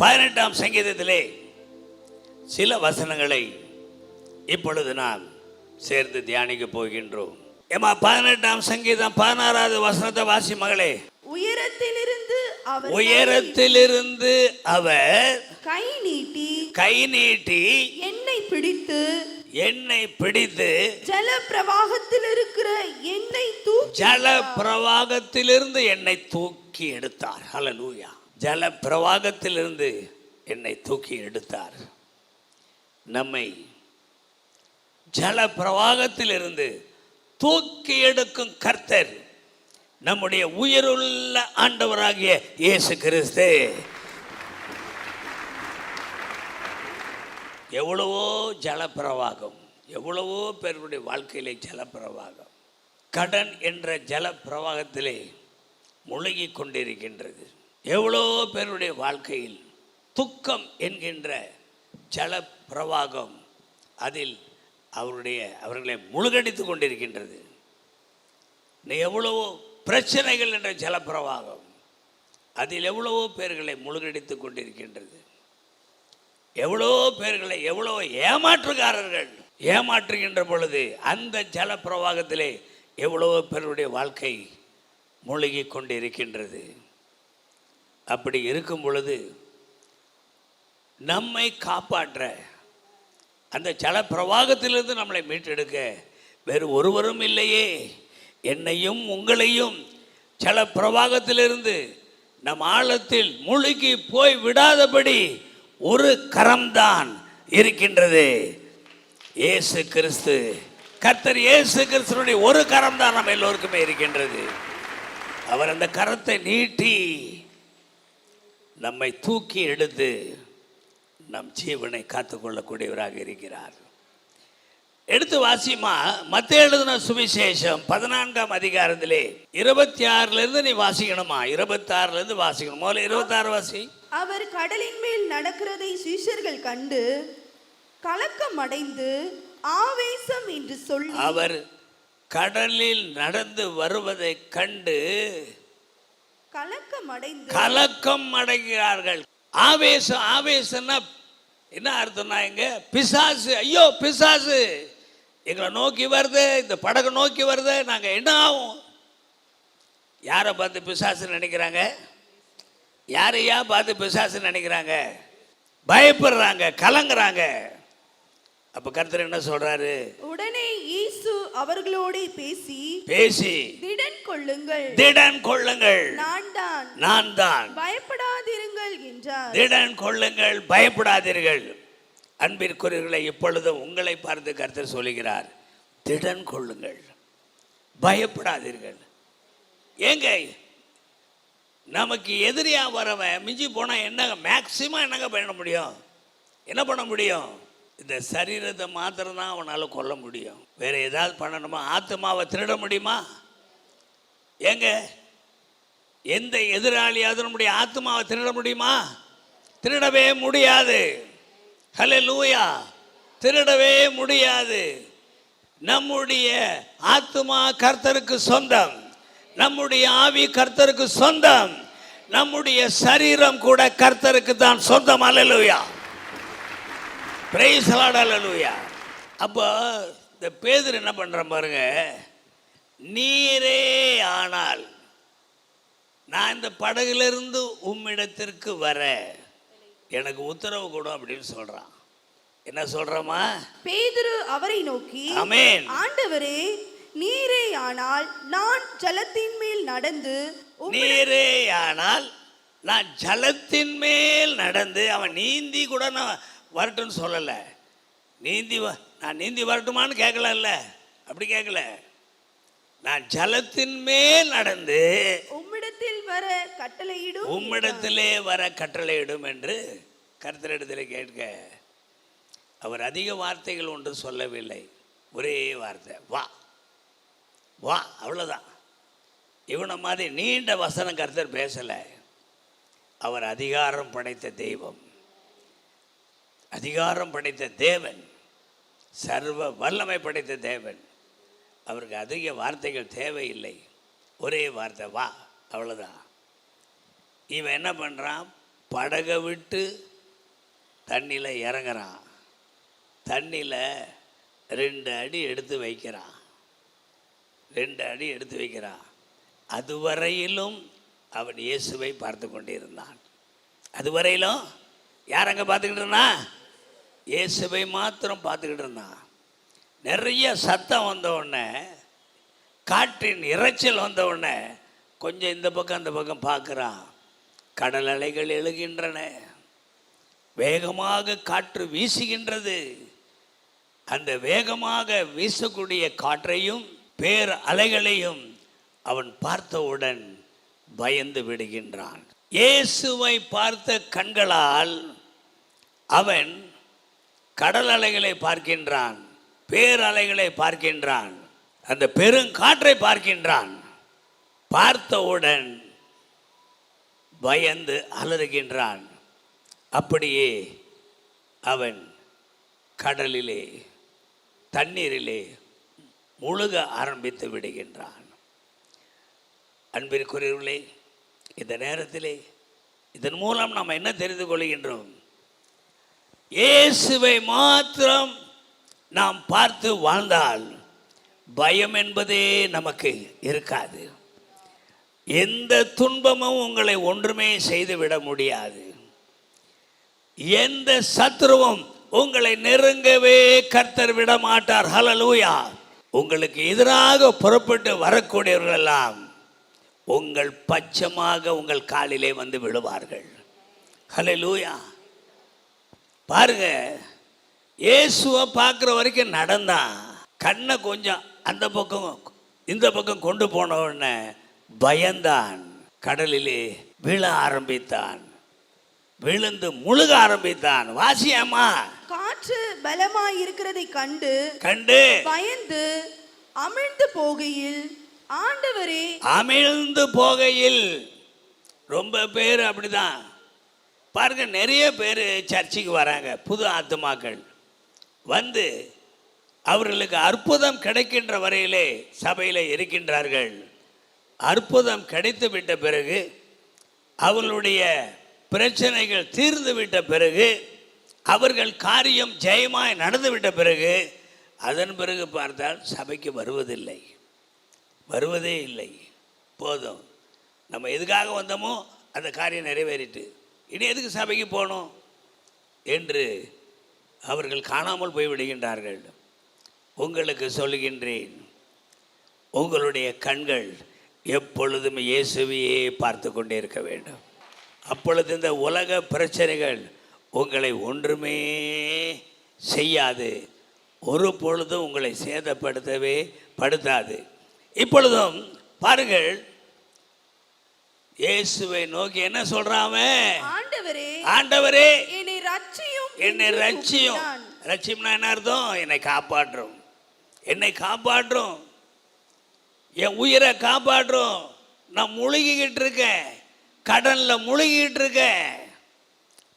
பதினெட்டாம் சங்கீதத்திலே சில வசனங்களை இப்பொழுது நாம் சேர்ந்து தியானிக்க போகின்றோம். ஏமா பதினெட்டாம் சங்கீதம் பதினாறாவது வசனத்தை வாசி மகளே. உயரத்திலிருந்து அவர் உயரத்திலிருந்து அவர் கை நீட்டி கை நீட்டி என்னை பிடித்து என்னை பிடித்து ஜல பிரவாகத்தில் இருக்கிற என்னை தூக்கி ஜல பிரவாகத்திலிருந்து என்னை தூக்கி எடுத்தார். ஹalleluya ஜல பிரவாகத்திலிருந்து என்னை தூக்கி எடுத்தார். நம்மை ஜல பிரவாகத்திலிருந்து தூக்கி எடுக்கும் கர்த்தர் நம்முடைய உயிருள்ள ஆண்டவராகிய இயேசு கிறிஸ்து. எவ்வளவோ ஜலப்பிரவாகம் எவ்வளவோ பேருடைய வாழ்க்கையிலே ஜலப்பிரவாகம் கடன் என்ற ஜலப்பிரவாகத்திலே முழுகி கொண்டிருக்கின்றது. எவ்வளோ பேருடைய வாழ்க்கையில் துக்கம் என்கின்ற ஜல பிரவாகம் அதில் அவருடைய அவர்களை முழுகடித்து கொண்டிருக்கின்றது. எவ்வளவோ பிரச்சனைகள் என்ற ஜலப்பிரவாகம் அதில் எவ்வளவோ பேர்களை முழுகடித்து கொண்டிருக்கின்றது. எவ்வளோ பேர்களை எவ்வளோ ஏமாற்றுக்காரர்கள் ஏமாற்றுகின்ற பொழுது அந்த ஜலப்பிரவாகத்திலே எவ்வளவோ பேருடைய வாழ்க்கை மூழ்கி கொண்டிருக்கின்றது. அப்படி இருக்கும் பொழுது நம்மை காப்பாற்ற அந்த ஜலப்பிரவாகத்திலிருந்து நம்மளை மீட்டெடுக்க வேறு ஒருவரும் இல்லையே. என்னையும் உங்களையும் ஜலப்பிரவாகத்திலிருந்து நம் ஆழத்தில் முழுகி போய் விடாதபடி ஒரு கரம்தான் இருக்கின்றது. இயேசு கிறிஸ்து கர்த்தர் இயேசு கிறிஸ்துனுடைய ஒரு கரம் தான் நம்ம எல்லோருக்குமே இருக்கின்றது. அவர் அந்த கரத்தை நீட்டி நம்மை தூக்கி எடுத்து நம் ஜீவனை காத்துக்கொள்ளக்கூடியவராக இருக்கிறார். எடுத்து வாசிமா மத்த எழுதின சுவிசேஷம் பதினான்காம் அதிகாரத்திலே இருபத்தி ஆறுல இருந்து நீ வாசிக்கணுமா? இருபத்தி ஆறுல இருந்து வாசிக்கணும். முதல்ல இருபத்தாறு வாசி. அவர் கடலின் மேல் நடக்கிறதை சீஷர்கள் கண்டு கலக்கம் அடைந்து ஆவேசம் என்று சொல்லி அவர் கடலில் நடந்து வருவதை கண்டு கலக்கம் கலக்கம் அடைகிறார்கள் ஆவேசம் ஆவேசம்னா என்ன அர்த்தம்னா எங்க பிசாசு ஐயோ பிசாசு! எங்களை நோக்கி வருது இந்த படகு நோக்கி வருது நாங்கள் என்ன ஆகும் யாரை பார்த்து பிசாசு நினைக்கிறாங்க? யாரையா பார்த்து பிசாசு நினைக்கிறாங்க? பயப்படுறாங்க கலங்குறாங்க. அப்போ கர்த்தர் என்ன சொல்றாரு? உடனே இயேசு அவர்களோட பேசி பேசி திடன் கொள்ளுங்கள். திடன் கொள்ளுங்கள். நான் தான். நான் தான். பயப்படாதிருங்கள் என்றார். திடன் கொள்ளுங்கள் பயப்படாதீர்கள். அன்பிற்குரியவர்களை இப்பொழுதும் உங்களை பார்த்து கருத்தர் சொல்லுகிறார் திடன் கொள்ளுங்கள் பயப்படாதீர்கள். ஏங்க நமக்கு எதிரியா வரவன் மிஞ்சி போனால் என்னங்க மேக்சிமம் என்னங்க பண்ண முடியும்? என்ன பண்ண முடியும்? இந்த சரீரத்தை மாத்திரம் தான் அவனால் கொல்ல முடியும். வேறு ஏதாவது பண்ணணுமா? ஆத்மாவை திருட முடியுமா? ஏங்க எந்த எதிராளியாவது நம்முடைய ஆத்மாவை திருட முடியுமா? திருடவே முடியாது. ஹலே லூயா திருடவே முடியாது. நம்முடைய ஆத்மா கர்த்தருக்கு சொந்தம். நம்முடைய ஆவி கர்த்தருக்கு சொந்தம். நம்முடைய சரீரம் கூட கர்த்தருக்கு தான் சொந்தம். அல்லேலூயா பிரைஸ் அல்லேலூயா அப்போ இந்த பேதர் என்ன பண்ணுறான் பாருங்க நீரே ஆனால் நான் இந்த படகுலேருந்து உம்மிடத்திற்கு வர எனக்கு உத்தரவு கொடு அப்படின்னு சொல்கிறான் என்ன சொல்கிறோமா பேதுரு அவரை நோக்கி ஆமென் ஆண்டவரே நீரே ஆனால் நான் ஜலத்தின் மேல் நடந்து நீரே ஆனால் நான் ஜலத்தின் மேல் நடந்து அவன் நீந்தி கூட நான் வரட்டும்னு சொல்லலை. நீந்தி வ- நான் நீந்தி வரட்டுமான்னு கேட்கலல்ல அப்படி கேட்கல நான் ஜலத்தின் மேல் நடந்து உம்மிடத்தில் வர கட்டளையிடும் உம்மிடத்திலே வர கட்டளையிடும் என்று கர்த்தரிடத்திலே கேட்க அவர் அதிக வார்த்தைகள் ஒன்று சொல்லவில்லை. ஒரே வார்த்தை வா வா அவ்வளோதான் இவனை மாதிரி நீண்ட வசனம் கர்த்தர் பேசலை. அவர் அதிகாரம் படைத்த தெய்வம். அதிகாரம் படைத்த தேவன் சர்வ வல்லமை படைத்த தேவன். அவருக்கு அதிக வார்த்தைகள் தேவையில்லை. ஒரே வார்த்தை வா அவ்வளோதான் இவன் என்ன பண்ணுறான் படகை விட்டு தண்ணியில் இறங்குறான். தண்ணியில் ரெண்டு அடி எடுத்து வைக்கிறான். ரெண்டு அடி எடுத்து வைக்கிறான். அதுவரையிலும் அவன் இயேசுவை பார்த்து கொண்டிருந்தான். அதுவரையிலும் யார் அங்கே பார்த்துக்கிட்டு இருந்தான்? இயேசுவை மாத்திரம் பார்த்துக்கிட்டு இருந்தான். நிறைய சத்தம் வந்த உடனே காற்றின் இரைச்சல் வந்த உடனே கொஞ்சம் இந்த பக்கம் அந்த பக்கம் பார்க்குறான். கடல் அலைகள் எழுகின்றன. வேகமாக காற்று வீசுகின்றது. அந்த வேகமாக வீசக்கூடிய காற்றையும் பேர் அலைகளையும் அவன் பார்த்தவுடன் பயந்து விடுகின்றான். இயேசுவை பார்த்த கண்களால் அவன் கடல் அலைகளை பார்க்கின்றான் பேரலைகளை பார்க்கின்றான் அந்த பெருங்காற்றை பார்க்கின்றான். பார்த்தவுடன் பயந்து அலறுகின்றான். அப்படியே அவன் கடலிலே தண்ணீரிலே முழுக ஆரம்பித்து விடுகின்றான். அன்பிற்குரியவர்களே இந்த நேரத்திலே இதன் மூலம் நாம் என்ன தெரிந்து கொள்கின்றோம்? இயேசுவை மாத்திரம் நாம் பார்த்து வாழ்ந்தால் பயம் என்பதே நமக்கு இருக்காது. எந்த துன்பமும் உங்களை ஒன்றுமே செய்துவிட முடியாது. எந்த சத்ருவும் உங்களை நெருங்கவே கர்த்தர் விட மாட்டார் ஹலலூயா உங்களுக்கு எதிராக புறப்பட்டு வரக்கூடியவர்கள் எல்லாம் உங்கள் பட்சமாக உங்கள் காலிலே வந்து விழுவார்கள் ஹலலூயா பாருங்க இயேசுவை பார்க்குற வரைக்கும் நடந்தான் கண்ணை கொஞ்சம் அந்த பக்கம் இந்த பக்கம் கொண்டு போன உடனே பயந்தான் கடலிலே விழ ஆரம்பித்தான். விழுந்து முழுக ஆரம்பித்தான். வாசியம்மா காற்று பலமாய் இருக்கிறதை கண்டு கண்டு பயந்து அமிழ்ந்து போகையில் ஆண்டவரே அமிழ்ந்து போகையில் ரொம்ப பேர் அப்படிதான். பாருங்க நிறைய பேர் சர்ச்சுக்கு வராங்க புது ஆத்துமாக்கள். வந்து அவர்களுக்கு அற்புதம் கிடைக்கின்ற வரையிலே சபையில் இருக்கின்றார்கள். அற்புதம் கிடைத்து விட்ட பிறகு அவர்களுடைய பிரச்சனைகள் தீர்ந்து விட்ட பிறகு அவர்கள் காரியம் ஜெயமாய் நடந்து விட்ட பிறகு அதன் பிறகு பார்த்தால் சபைக்கு வருவதில்லை. வருவதே இல்லை. போதும். நம்ம எதுக்காக வந்தோமோ அந்த காரியம் நிறைவேறிட்டு. இனி எதுக்கு சபைக்கு போகணும்? என்று அவர்கள் காணாமல் போய் விடுகின்றார்கள் உங்களுக்கு சொல்லுகின்றேன் உங்களுடைய கண்கள் எப்பொழுதும் இயேசுவையே பார்த்து கொண்டே இருக்க வேண்டும். அப்பொழுது இந்த உலக பிரச்சனைகள் உங்களை ஒன்றுமே செய்யாது. ஒரு பொழுதும் உங்களை சேதப்படுத்தவே படுத்தாது. இப்பொழுதும் பாருங்கள் இயேசுவை நோக்கி என்ன சொல்றான்? ஆண்டவரே ஆண்டவரே என்னை ரட்சியும் என்னை ரட்சியும். ரட்சியம்னா என்ன அர்த்தம்? என்னை காப்பாற்றும். என்னை காப்பாற்றும். என் உயிரை காப்பாற்றும். நான் முழுகிக்கிட்டு இருக்கேன். கடன்ல முழுகிட்டு இருக்கேன்.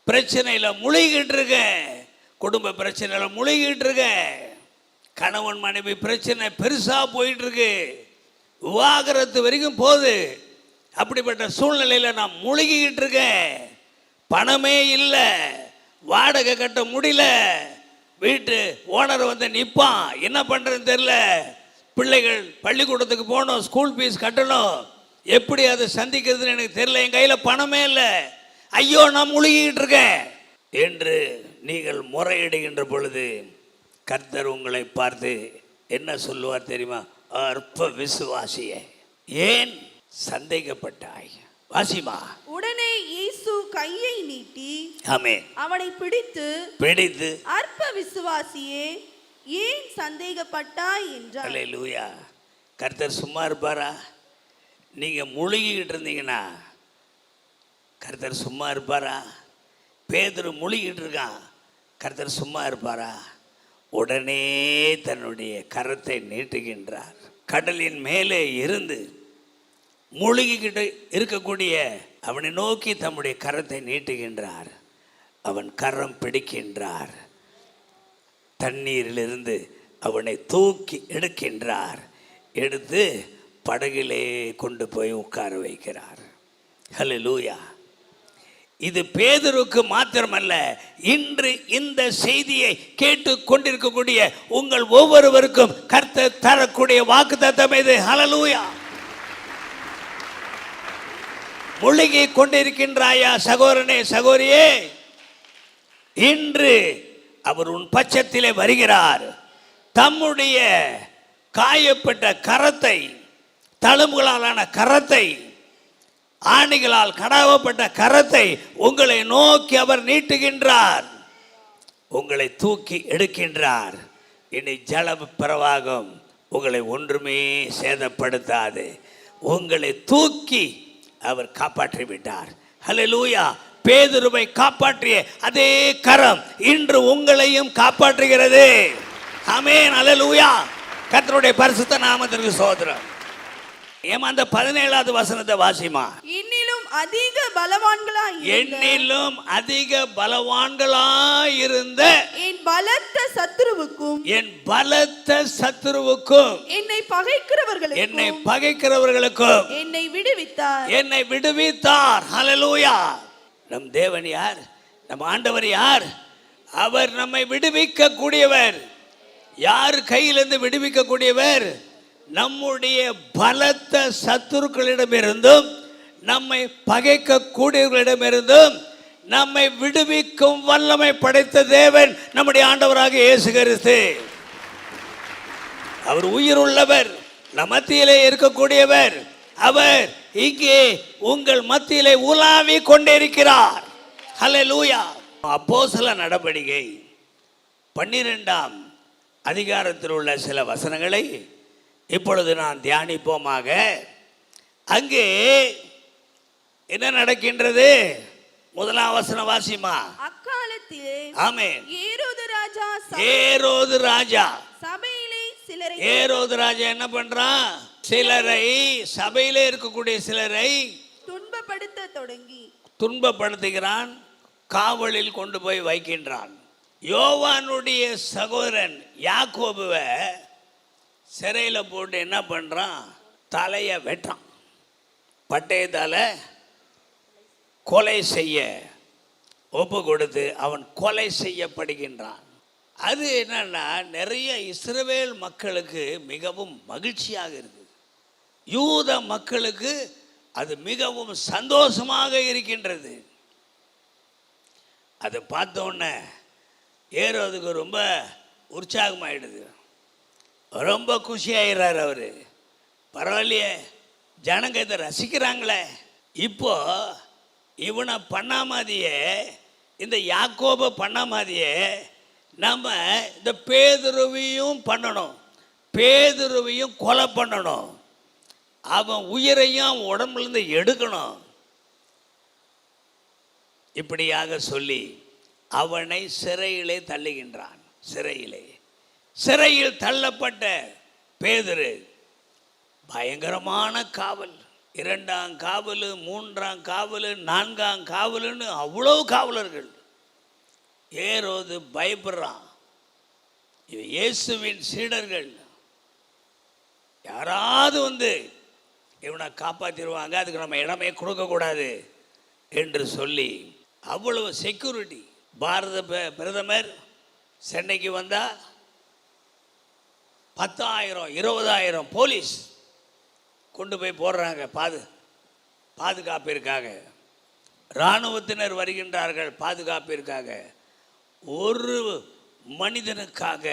பிரச்சனையில் முழுகிட்டு இருக்கேன். குடும்ப பிரச்சனையில் முழுகிட்டு இருக்கேன். கணவன் மனைவி பிரச்சனை பெருசாக போயிட்டு இருக்கு. விவாகரத்து வரைக்கும் போகுது. அப்படிப்பட்ட சூழ்நிலையில் நான் முழுகிக்கிட்டு இருக்கேன். பணமே இல்லை. வாடகை கட்ட முடியல. வீட்டு ஓனர் வந்து நிற்பான் என்ன பண்ணுறதுன்னு தெரில பிள்ளைகள் பள்ளிக்கூடத்துக்கு போகணும் ஸ்கூல் ஃபீஸ் கட்டணும். எப்படி அதை சந்திக்கிறதுன்னு எனக்கு தெரியல. என் கையில் பணமே இல்லை. ஐயோ நான் முழுகிக்கிட்டு இருக்கேன். என்று நீங்கள் முறையிடுகின்ற பொழுது கர்த்தர் உங்களை பார்த்து என்ன சொல்லுவார் தெரியுமா? அற்ப விசுவாசியே. ஏன்? சந்தேகப்பட்டாய். வாசிமா. உடனே இயேசு கையை நீட்டி ஆமே அவனை பிடித்து பிடித்து அற்ப விசுவாசியே ஏன் சந்தேகப்பட்டாய்? என்றார். அல்ல லூயா கர்த்தர் சும்மா இருப்பாரா? நீங்கள் முழுகிக்கிட்டு இருந்தீங்கன்னா கர்த்தர் சும்மா இருப்பாரா? பேதுரு முழுகிட்டு இருக்கான் கர்த்தர் சும்மா இருப்பாரா? உடனே தன்னுடைய கரத்தை நீட்டுகின்றார். கடலின் மேலே இருந்து முழுகிக்கிட்டு இருக்கக்கூடிய அவனை நோக்கி தம்முடைய கரத்தை நீட்டுகின்றார். அவன் கரம் பிடிக்கின்றார். தண்ணீரிலிருந்து அவனை தூக்கி எடுக்கின்றார். எடுத்து படகிலே கொண்டு போய் உட்கார வைக்கிறார். ஹலோ லூயா இது பேதருக்கு மாத்திரமல்ல இன்று இந்த செய்தியை கேட்டு கொண்டிருக்கக்கூடிய உங்கள் ஒவ்வொருவருக்கும் கர்த்த தரக்கூடிய வாக்குத்தத்தம் இது ஹலலூயா முழுகி கொண்டிருக்கின்றாயா சகோதரனே சகோரியே இன்று அவர் உன் பட்சத்திலே வருகிறார். தம்முடைய காயப்பட்ட கரத்தை தழும்புகளாலான கரத்தை ஆணிகளால் கடாவப்பட்ட கரத்தை உங்களை நோக்கி அவர் நீட்டுகின்றார். உங்களை தூக்கி எடுக்கின்றார். இனி ஜல பிரவாகம் உங்களை ஒன்றுமே சேதப்படுத்தாது. உங்களை தூக்கி அவர் காப்பாற்றி விட்டார். லூயா பேதுருவை காப்பாற்றிய அதே கரம் இன்று உங்களையும் காப்பாற்றுகிறது. அமேன் அலலூயா கத்தருடைய பரிசுத்த நாமத்திற்கு சோதரம். ஏமா அந்த பதினேழாவது வசனத்தை வாசிமா இன்னிலும் அதிக பலவான்களாய் இருந்த எண்ணிலும் அதிக பலவான்களாயிருந்த என் பலத்த சத்துருவுக்கும் என் பலத்த சத்துருவுக்கும் என்னை பகைக்கிறவர்களுக்கும் என்னை பகைக்கிறவர்களுக்கும் என்னை விடுவித்தார். என்னை விடுவித்தார். ஹalleluya நம் தேவன் யார்? நம் ஆண்டவர் யார்? அவர் நம்மை விடுவிக்க கூடியவர் யார் கையிலிருந்து விடுவிக்க கூடியவர் நம்முடைய பலத்த சத்துருக்களிடமிருந்தும் நம்மை பகைக்க கூடியவர்களிடமிருந்தும் நம்மை விடுவிக்கும் வல்லமை படைத்த தேவன் நம்முடைய ஆண்டவராக இயேசு கருத்து அவர் உயிர் உள்ளவர் நம் மத்தியிலே இருக்கக்கூடியவர். அவர் இங்கே உங்கள் மத்தியிலே உலாவி கொண்டிருக்கிறார். அல்ல லூயா அப்போ சில நடவடிக்கை பன்னிரெண்டாம் அதிகாரத்தில் உள்ள சில வசனங்களை இப்பொழுது நான் தியானிப்போமாக. அங்கே என்ன நடக்கின்றது? முதலாம் வசனம் வாசிமா? அக்காலத்திலே ஆமென். ஏரோது ராஜா ஏரோது ராஜா. சபையிலே சிலரை ஏரோது ராஜா என்ன பண்றான் சிலரை சபையிலே இருக்கக்கூடிய சிலரை துன்பப்படுத்த தொடங்கி. துன்பப்படுத்துகிறான் காவலில் கொண்டு போய் வைக்கின்றான். யோவானுடைய சகோதரன் யாக்கோபுவை சிறையில் போட்டு என்ன பண்ணுறான் தலையை வெட்டான் பட்டயத்தால் கொலை செய்ய ஒப்பு கொடுத்து அவன் கொலை செய்யப்படுகின்றான். அது என்னன்னா நிறைய இஸ்ரவேல் மக்களுக்கு மிகவும் மகிழ்ச்சியாக இருக்குது. யூத மக்களுக்கு அது மிகவும் சந்தோஷமாக இருக்கின்றது. அதை பார்த்தோன்னே ஏறுவதுக்கு ரொம்ப உற்சாகமாயிடுது. ரொம்ப குஷியாகிறார் அவர். பரவாயில்லையே ஜனங்க இதை ரசிக்கிறாங்களே. இப்போ இவனை பண்ணாமதியே இந்த யாக்கோபை பண்ணாமதியே நம்ம இந்த பேதுருவியும் பண்ணணும். பேதுருவியும் கொலை பண்ணணும். அவன் உயிரையும் அவன் உடம்புலேருந்து எடுக்கணும். இப்படியாக சொல்லி அவனை சிறையிலே தள்ளுகின்றான். சிறையிலே. சிறையில் தள்ளப்பட்ட பேதரு. பயங்கரமான காவல். இரண்டாம் காவல் மூன்றாம் காவல் நான்காம் காவலுன்னு அவ்வளோ காவலர்கள். ஏறோது பயப்படுறான். இது இயேசுவின் சீடர்கள். யாராவது வந்து இவனை காப்பாற்றிடுவாங்க அதுக்கு நம்ம இடமே கொடுக்கக்கூடாது என்று சொல்லி அவ்வளவு செக்யூரிட்டி பாரத ப- பிரதமர் சென்னைக்கு வந்தால் பத்தாயிரம் இருபதாயிரம் போலீஸ் கொண்டு போய் போடுறாங்க பாது பாதுகாப்பிற்காக. இராணுவத்தினர் வருகின்றார்கள் பாதுகாப்பிற்காக. ஒரு மனிதனுக்காக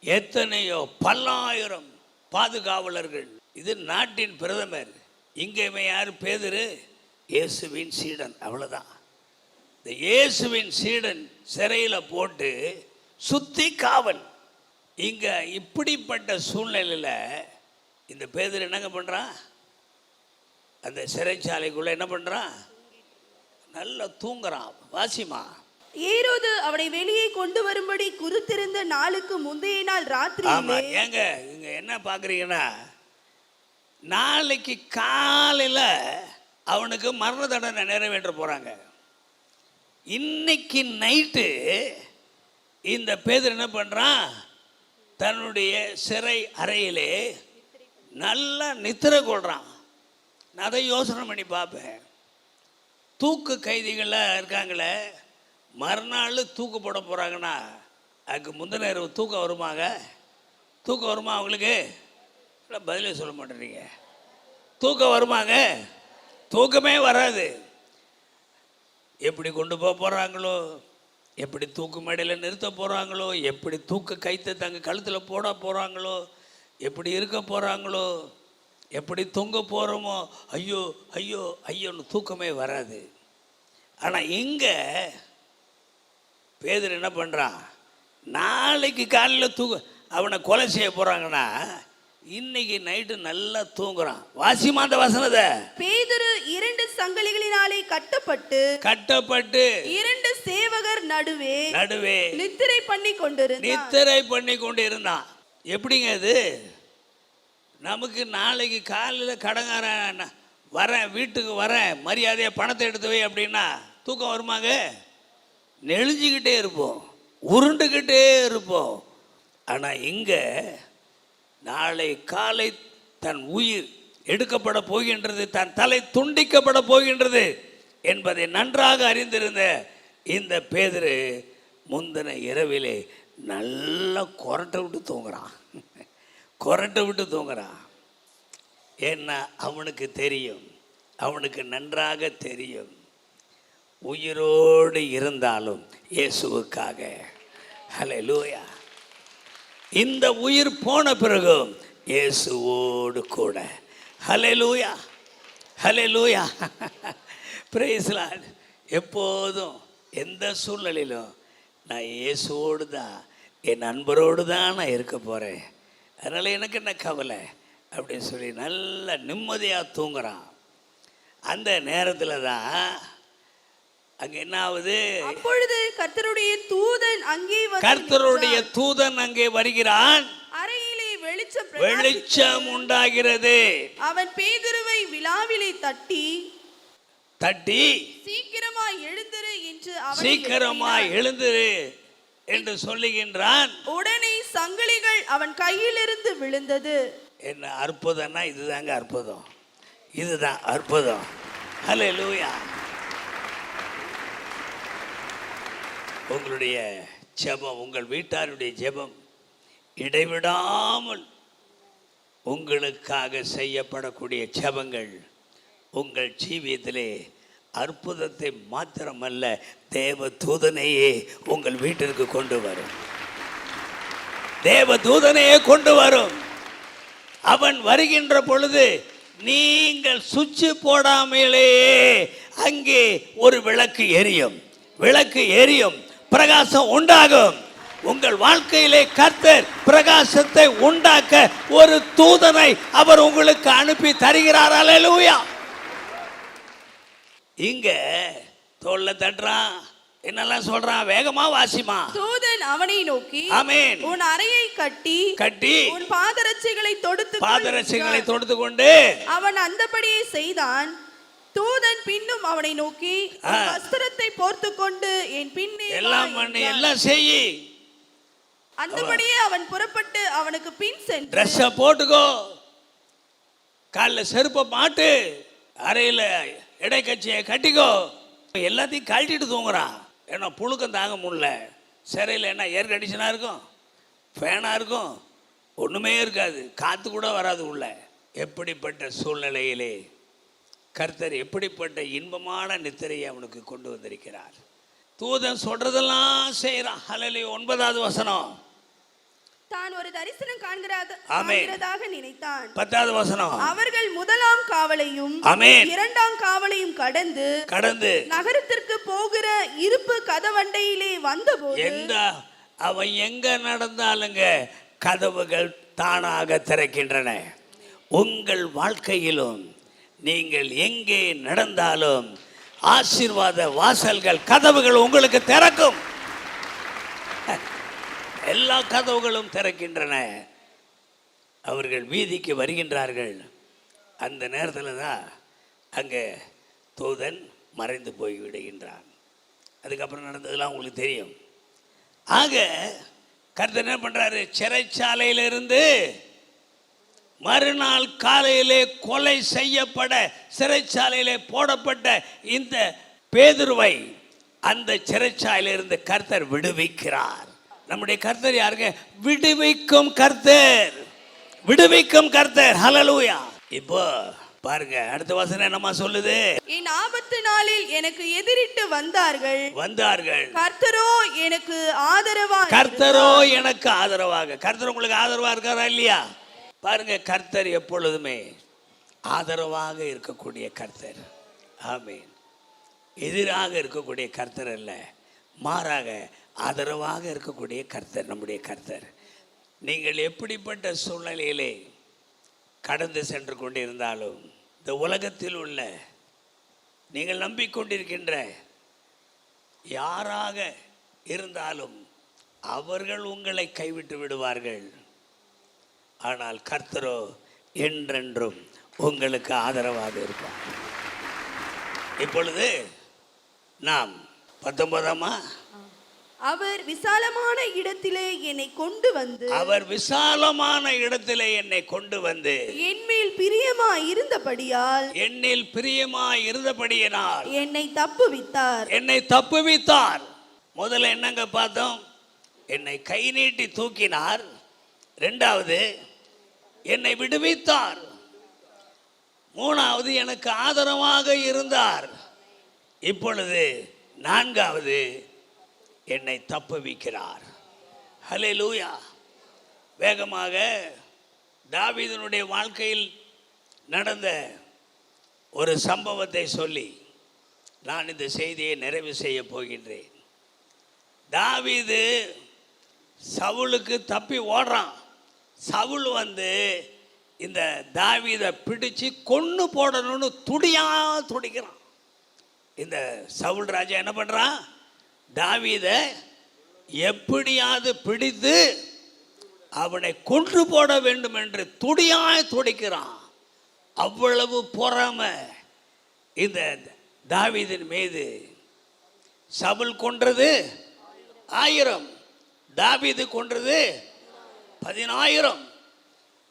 எத்தனையோ பல்லாயிரம் பாதுகாவலர்கள். இது நாட்டின் பிரதமர். இங்கே யார்? பேதரு. இயேசுவின் சீடன். அவ்வளோதான் இந்த இயேசுவின் சீடன் சிறையில் போட்டு சுத்தி காவல். இங்க இப்படிப்பட்ட சூழ்நிலையில் இந்த பேதர் என்னங்க பண்றான்? அந்த சிறைச்சாலைக்குள்ள என்ன பண்றான்? நல்லா தூங்குறான் வாசிமா ஏரோது அவனை வெளியே கொண்டு வரும்படி குறித்திருந்த நாளுக்கு முந்தைய நாள் ஆமா ராத்திரியிலே ஏங்க இங்க என்ன பாக்குறீங்கன்னா நாளைக்கு காலையில அவனுக்கு மரண தண்டனை நிறைவேற்ற போறாங்க. இன்னைக்கு நைட்டு இந்த பேதர் என்ன பண்றான்? தன்னுடைய சிறை அறையிலே நல்லா நித்திரை கொள்கிறான் நான் அதை யோசனை பண்ணி பார்ப்பேன். தூக்கு கைதிகளாக இருக்காங்களே மறுநாள் தூக்கு போட போகிறாங்கன்னா அதுக்கு முந்தின இரவு தூக்கம் வருமாங்க? தூக்கம் வருமா அவங்களுக்கு? இல்லை பதிலே சொல்ல மாட்டேறீங்க. தூக்கம் வருமாங்க? தூக்கமே வராது. எப்படி கொண்டு போக போகிறாங்களோ எப்படி தூக்கு மேடையில் நிறுத்த போகிறாங்களோ எப்படி தூக்கு கைத்தை தங்க கழுத்தில் போட போகிறாங்களோ எப்படி இருக்க போகிறாங்களோ எப்படி தொங்க போகிறோமோ ஐயோ ஐயோ ஐயோன்னு தூக்கமே வராது. ஆனால் இங்கே பேதர் என்ன பண்ணுறான் நாளைக்கு காலையில் தூக்க அவனை கொலை செய்ய போகிறாங்கன்னா இன்னைக்கு நைட்டு நல்லா தூங்குறான். வாசிமா அந்த வசனத்தை. பேதுரு இரண்டு சங்கிலிகளினாலே கட்டப்பட்டு கட்டப்பட்டு இரண்டு சேவகர் நடுவே நடுவே நித்திரை பண்ணி கொண்டிருந்தார் நித்திரை பண்ணி கொண்டு இருந்தான் எப்படிங்க இது? நமக்கு நாளைக்கு காலையில் கடங்காரன் வரேன் வீட்டுக்கு வரேன் மரியாதையாக பணத்தை எடுத்து வை அப்படின்னா தூக்கம் வருமாங்க? நெளிஞ்சிக்கிட்டே இருப்போம் உருண்டுக்கிட்டே இருப்போம். ஆனால் இங்கே நாளை காலை தன் உயிர் எடுக்கப்பட போகின்றது தன் தலை துண்டிக்கப்பட போகின்றது என்பதை நன்றாக அறிந்திருந்த இந்த பேதரு முந்தின இரவிலே நல்லா கொரட்டை விட்டு தூங்குறான். கொரட்டை விட்டு தூங்குறான். ஏன்னா அவனுக்கு தெரியும் அவனுக்கு நன்றாக தெரியும். உயிரோடு இருந்தாலும் இயேசுவுக்காக. லூயா இந்த உயிர் போன பிறகும் இயேசுவோடு கூட. ஹலே லூயா ஹலே லூயா lord. எப்போதும் எந்த சூழ்நிலையிலும் நான் இயேசுவோடு தான் என் நண்பரோடு தான் நான் இருக்க போகிறேன் அதனால் எனக்கு என்ன கவலை? அப்படின்னு சொல்லி நல்ல நிம்மதியாக தூங்குறான். அந்த நேரத்தில் தான் அங்கே என்ன ஆகுது அப்பொழுது கர்த்தருடைய தூதன் அங்கே கர்த்தருடைய. தூதன் அங்கே வருகிறான். அறையிலே வெளிச்சம் வெளிச்சம் உண்டாகிறது. அவன் பேதுருவை விழாவிலே தட்டி தட்டி சீக்கிரமாய் எழுந்திரு என்று சீக்கிரமாய். எழுந்திரு என்று சொல்லுகின்றான். உடனே சங்கிலிகள் அவன் கையிலிருந்து விழுந்தது. என்ன அற்புதம்னா இதுதாங்க அற்புதம். இதுதான் அற்புதம். ஹலே லூயா உங்களுடைய ஜெபம் உங்கள் வீட்டாருடைய ஜெபம் இடைவிடாமல் உங்களுக்காக செய்யப்படக்கூடிய ஜெபங்கள் உங்கள் ஜீவியத்திலே அற்புதத்தை மாத்திரமல்ல தேவ தூதனையே உங்கள் வீட்டிற்கு கொண்டு வரும். தேவ தூதனையே கொண்டு வரும். அவன் வருகின்ற பொழுது நீங்கள் சுவிட்சு போடாமலேயே அங்கே ஒரு விளக்கு எரியும். விளக்கு எரியும். பிரகாசம் உண்டாகும். உங்கள் வாழ்க்கையிலே கர்த்தர் பிரகாசத்தை உண்டாக்க ஒரு தூதனை அவர் உங்களுக்கு அனுப்பி தருகிறார். அல்லேலூயா. இங்க தோல்ல தட்டுறான். என்னெல்லாம் சொல்றான்? வேகமா வாசிமா. தூதன் அவனை நோக்கி ஆமென். உன் அறையை கட்டி கட்டி உன் பாதரட்சைகளை தொடுத்து கொள் பாதரட்சைகளை. தொடுத்து கொண்டு அவன் அந்தபடியே செய்தான். தூதன் பின்னும் அவனை நோக்கி. வஸ்திரத்தை போர்த்து கொண்டு என் பின்னே எல்லாம் பண்ணி. எல்லாம் செய்யி. அந்தபடியே அவன் புறப்பட்டு அவனுக்கு பின் சென்று ட்ரெஸ்ஸை போட்டுக்கோ. காலில் செருப்பை மாட்டு அறையில் இடைக்கட்சியை கட்டிக்கோ. எல்லாத்தையும் கழட்டிட்டு தூங்குறான். ஏன்னா புழுக்கம் தாங்க முடியல. சிறையில் என்ன ஏர் கண்டிஷனாக இருக்கும்? ஃபேனாக இருக்கும்? ஒன்றுமே இருக்காது. காற்று கூட வராது உள்ள. எப்படிப்பட்ட சூழ்நிலையிலே? கர்த்தர் எப்படிப்பட்ட இன்பமான நித்திரையை அவனுக்கு கொண்டு வந்திருக்கிறார். தூதன் சொல்றதெல்லாம் செய்கிறான் ஹலலி ஒன்பதாவது வசனம். தான் ஒரு தரிசனம். காண்கிறதாக நினைத்தான். பத்தாவது வசனம். அவர்கள் முதலாம் காவலையும். இரண்டாம் காவலையும் கடந்து கடந்து நகரத்திற்கு போகிற இருப்பு கதவண்டையிலே வந்தபோது எந்த அவன் எங்க நடந்தாலுங்க கதவுகள் தானாக திறக்கின்றன. உங்கள் வாழ்க்கையிலும் நீங்கள் எங்கே நடந்தாலும் ஆசீர்வாத வாசல்கள் கதவுகள் உங்களுக்கு திறக்கும். எல்லா கதவுகளும் திறக்கின்றன. அவர்கள் வீதிக்கு வருகின்றார்கள். அந்த நேரத்தில் தான் அங்கே தூதன் மறைந்து போய் விடுகின்றான். அதுக்கப்புறம் நடந்ததெல்லாம் உங்களுக்கு தெரியும். ஆக கருத்து என்ன பண்ணுறாரு சிறைச்சாலையிலிருந்து மறுநாள் காலையிலே கொலை செய்யப்பட சிறைச்சாலையிலே போடப்பட்ட இந்த பேதுருவை அந்த சிறைச்சாலையிலிருந்து கர்த்தர் விடுவிக்கிறார். நம்முடைய கர்த்தர் யாருங்க? விடுவிக்கும் கர்த்தர். விடுவிக்கும் கர்த்தர். ஹalleluya இப்போ பாருங்க அடுத்த வசனம் என்னமா சொல்லுது? என் ஆபத்து நாளில் எனக்கு எதிரிட்டு வந்தார்கள். வந்தார்கள். கர்த்தரோ எனக்கு ஆதரவா கர்த்தரோ எனக்கு ஆதரவாக. கர்த்தர் உங்களுக்கு ஆதரவா இருக்காரா இல்லையா? பாருங்க கர்த்தர் எப்பொழுதுமே ஆதரவாக இருக்கக்கூடிய கர்த்தர். ஆமீன். எதிராக இருக்கக்கூடிய கர்த்தர் அல்ல மாறாக ஆதரவாக இருக்கக்கூடிய கர்த்தர் நம்முடைய கர்த்தர். நீங்கள் எப்படிப்பட்ட சூழ்நிலையிலே கடந்து சென்று கொண்டிருந்தாலும் இந்த உலகத்தில் உள்ள நீங்கள் நம்பிக்கொண்டிருக்கின்ற யாராக இருந்தாலும் அவர்கள் உங்களை கைவிட்டு விடுவார்கள். ஆனால் கர்த்தரோ என்றென்றும் உங்களுக்கு ஆதரவாக இருப்பார். இப்பொழுது நாம் பத்தொன்பதாமா? அவர் விசாலமான இடத்திலே என்னை கொண்டு வந்து அவர் விசாலமான இடத்திலே என்னை கொண்டு வந்து என்மேல் பிரியமா இருந்தபடியால் என்னில் பிரியமாய் இருந்தபடியினால் என்னை தப்புவித்தார். என்னை தப்புவித்தார். முதல்ல என்னங்க பார்த்தோம்? என்னை கை நீட்டி தூக்கினார். ரெண்டாவது என்னை விடுவித்தார். மூணாவது எனக்கு ஆதரவாக இருந்தார். இப்பொழுது நான்காவது என்னை தப்புவிக்கிறார். ஹலே லூயா வேகமாக தாவீதனுடைய வாழ்க்கையில் நடந்த ஒரு சம்பவத்தை சொல்லி நான் இந்த செய்தியை நிறைவு செய்ய போகின்றேன். தாவீது சவுளுக்கு தப்பி ஓடுறான். சவுல் வந்து இந்த தாவிதை பிடிச்சு கொன்று போடணும்னு துடியா துடிக்கிறான். இந்த சவுல் ராஜா என்ன பண்ணுறான் தாவிதை எப்படியாவது பிடித்து அவனை கொன்று போட வேண்டும் என்று துடியாய் துடிக்கிறான். அவ்வளவு பொறாமை. இந்த தாவிதின் மீது சவுல் கொன்றது ஆயிரம் தாவிது கொன்றது பதினாயிரம்.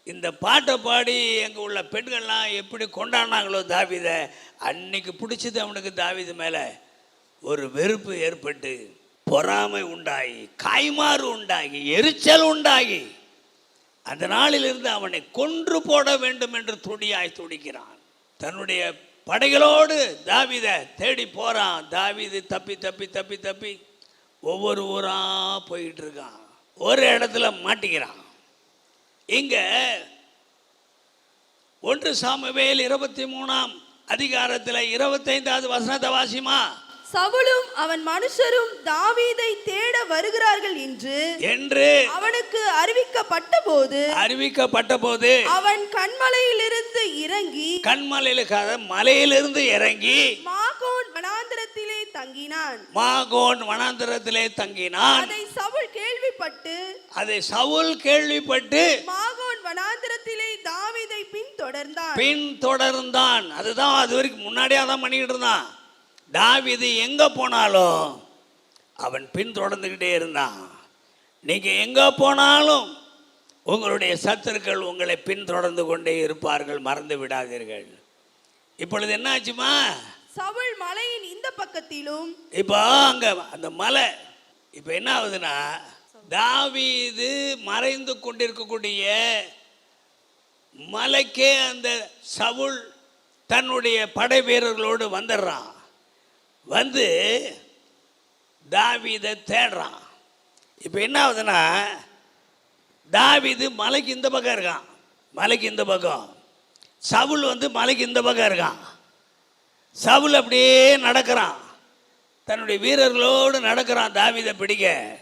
இந்த பாட்டை பாடி எங்கே உள்ள பெண்கள்லாம் எப்படி கொண்டாடினாங்களோ தாவிதை அன்னைக்கு பிடிச்சது அவனுக்கு தாவித மேலே ஒரு வெறுப்பு ஏற்பட்டு பொறாமை உண்டாகி காய்மாறு உண்டாகி எரிச்சல் உண்டாகி. அந்த நாளிலிருந்து அவனை கொன்று போட வேண்டும் என்று துடியாய் துடிக்கிறான் தன்னுடைய படைகளோடு தாவீதை தேடி போகிறான் தாவிது தப்பி தப்பி தப்பி தப்பி ஒவ்வொரு ஊராக போயிட்டுருக்கான் ஒரு இடத்துல மாட்டிக்கிறான். இங்க ஒன்று சாமுவேல் இருபத்தி மூணாம் அதிகாரத்தில் இருபத்தைந்தாவது வசனத்தை வாசிமா? சவுலும் அவன் மனுஷரும் தாவீதை தேட வருகிறார்கள் என்று என்று அவனுக்கு அறிவிக்கப்பட்ட போது அறிவிக்கப்பட்ட போது அவன் கண்மலையிலிருந்து இறங்கி கண்மலையில மலையிலிருந்து இறங்கி மாகோன் வனாந்திரத்திலே தங்கினான். மாகோன் வனாந்திரத்திலே தங்கினான். அதை சவுல் கேள்விப்பட்டு அதை சவுல் கேள்விப்பட்டு மாகோன் வனாந்திரத்திலே தாவீதை பின்தொடர்ந்தான். பின் தொடர்ந்தான் அதுதான் அது வரைக்கும் முன்னாடியே தான் பண்ணிக்கிட்டு இருந்தான். தாவீது எங்க போனாலும் அவன் பின் தொடர்ந்துக்கிட்டே இருந்தான். நீங்க எங்க போனாலும் உங்களுடைய சத்துருக்கள் உங்களை பின்தொடர்ந்து கொண்டே இருப்பார்கள் மறந்து விடாதீர்கள். இப்பொழுது என்ன ஆச்சுமா சவுல் மலையின் இந்த பக்கத்திலும் இப்போ அங்க அந்த மலை இப்போ என்ன ஆகுதுன்னா தாவீது மறைந்து கொண்டிருக்கக்கூடிய மலைக்கே அந்த சவுல் தன்னுடைய படை வீரர்களோடு வந்துடுறான். வந்து தாவீதை தேடுறான். இப்போ என்ன ஆகுதுன்னா தாவீது மலைக்கு இந்த பக்கம் இருக்கான். மலைக்கு இந்த பக்கம். சவுல் வந்து மலைக்கு இந்த பக்கம் இருக்கான். சவுல் அப்படியே நடக்கிறான். தன்னுடைய வீரர்களோடு நடக்கிறான் தாவீதை பிடிக்க.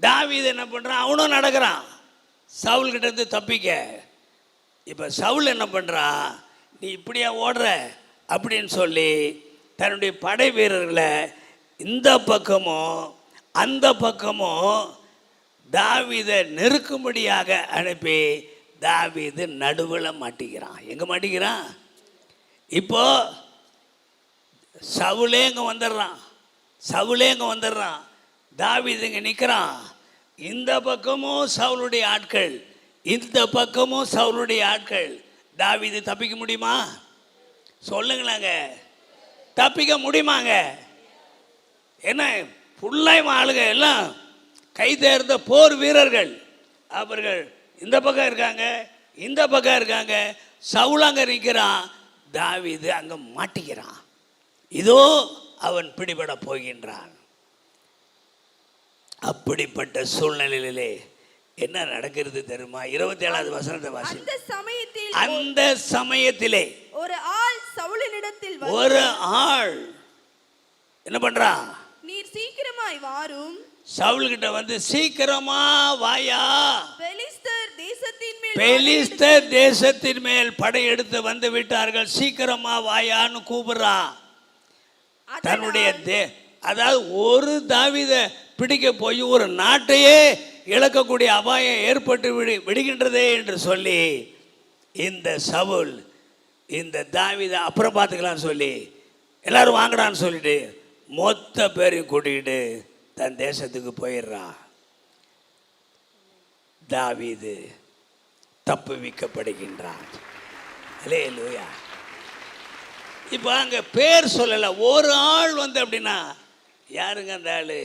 தாவீது என்ன பண்ணுறான் அவனும் நடக்கிறான். சவுல் தப்பிக்க. இப்போ சவுல் என்ன பண்ணுறான் நீ இப்படியா ஓடுற? அப்படின்னு சொல்லி தன்னுடைய படை வீரர்களை இந்த பக்கமும் அந்த பக்கமும் தாவீதை நெருக்கும்படியாக அனுப்பி தாவீது நடுவில் மாட்டிக்கிறான். எங்கே மாட்டிக்கிறான்? இப்போது சவுலே இங்கே வந்துடுறான். சவுலே இங்கே வந்துடுறான். தாவீது இங்கே நிற்கிறான் இந்த பக்கமும் சவுளுடைய ஆட்கள். இந்த பக்கமும் சவுளுடைய ஆட்கள். தாவிது தப்பிக்க முடியுமா? சொல்லுங்களாங்க. தப்பிக்க முடியுமாங்க? என்ன ஃபுல்லாக ஆளுங்க எல்லாம் கை தேர்ந்த போர் வீரர்கள். அவர்கள் இந்த பக்கம் இருக்காங்க இந்த பக்கம் இருக்காங்க. சவுல் அங்கே நிற்கிறான் தாவிது அங்கே மாட்டிக்கிறான். இதோ அவன் பிடிபட போகின்றான். அப்படிப்பட்ட சூழ்நிலையிலே என்ன நடக்கிறது தெரியுமா? இருபத்தி ஏழாவது வசனத்தை வாசி அந்த சமயத்தில் அந்த சமயத்திலே ஒரு ஆள் சவுலினிடத்தில் வந்து, ஒரு ஆள் என்ன பண்றான் நீர் சீக்கிரமாய் வாரும். சவுல்கிட்ட வந்து சீக்கிரமா வாயா. பெலிஸ்தர் தேசத்தின் மேல் பெலிஸ்தர் தேசத்தின் மேல் படையெடுத்து வந்து விட்டார்கள். சீக்கிரமா வாயான்னு கூப்பிடுறான் அதனால் தன்னுடைய தே அதாவது ஒரு தாவித பிடிக்க போய் ஒரு நாட்டையே இழக்கக்கூடிய அபாயம் ஏற்பட்டு விடு விடுகின்றதே என்று சொல்லி இந்த சவுல் இந்த தாவித அப்புறம் பார்த்துக்கலாம்னு சொல்லி எல்லாரும் வாங்கடான்னு சொல்லிட்டு மொத்த பேரையும் கூட்டிக்கிட்டு தன் தேசத்துக்கு போயிடுறான் தாவீது தப்புவிக்கப்படுகின்றான் அலே லூயா இப்போ அங்கே பேர் சொல்லலை. ஒரு ஆள் வந்து அப்படின்னா யாருங்க அந்த ஆள்?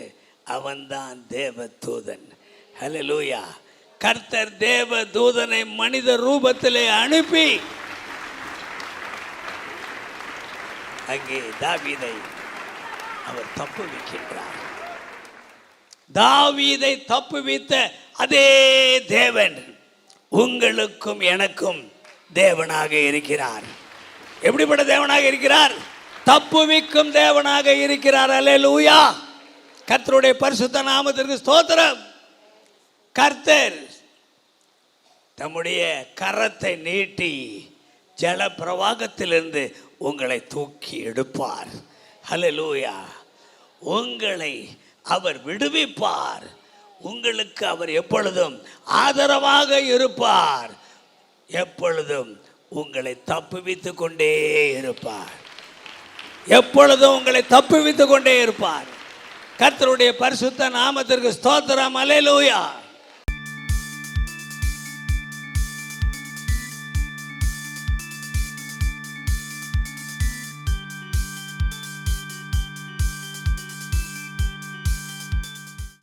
அவன்தான் தேவ தூதன் ஹலே லூயா கர்த்தர் தேவ தூதனை மனித ரூபத்திலே அனுப்பி. அங்கே தாவீதை அவர் தப்பு வைக்கின்றார். தாவீதை தப்பு வைத்த அதே தேவன் உங்களுக்கும் எனக்கும் தேவனாக இருக்கிறார். எப்படிப்பட்ட தேவனாக இருக்கிறார்? தப்புவிக்கும் தேவனாக இருக்கிறார். அல்லேலூயா கர்த்தருடைய பரிசுத்த நாமத்திற்கு ஸ்தோத்திரம். கர்த்தர் தம்முடைய கரத்தை நீட்டி ஜல பிரவாகத்திலிருந்து உங்களை தூக்கி எடுப்பார். ஹலலூயா உங்களை அவர் விடுவிப்பார். உங்களுக்கு அவர் எப்பொழுதும் ஆதரவாக இருப்பார். எப்பொழுதும் உங்களை தப்புவித்து கொண்டே இருப்பார். எப்பொழுதும் உங்களை தப்புவித்து கொண்டே இருப்பார். கர்த்தருடைய பரிசுத்த நாமத்திற்கு ஸ்தோத்திரம். அலையலூயா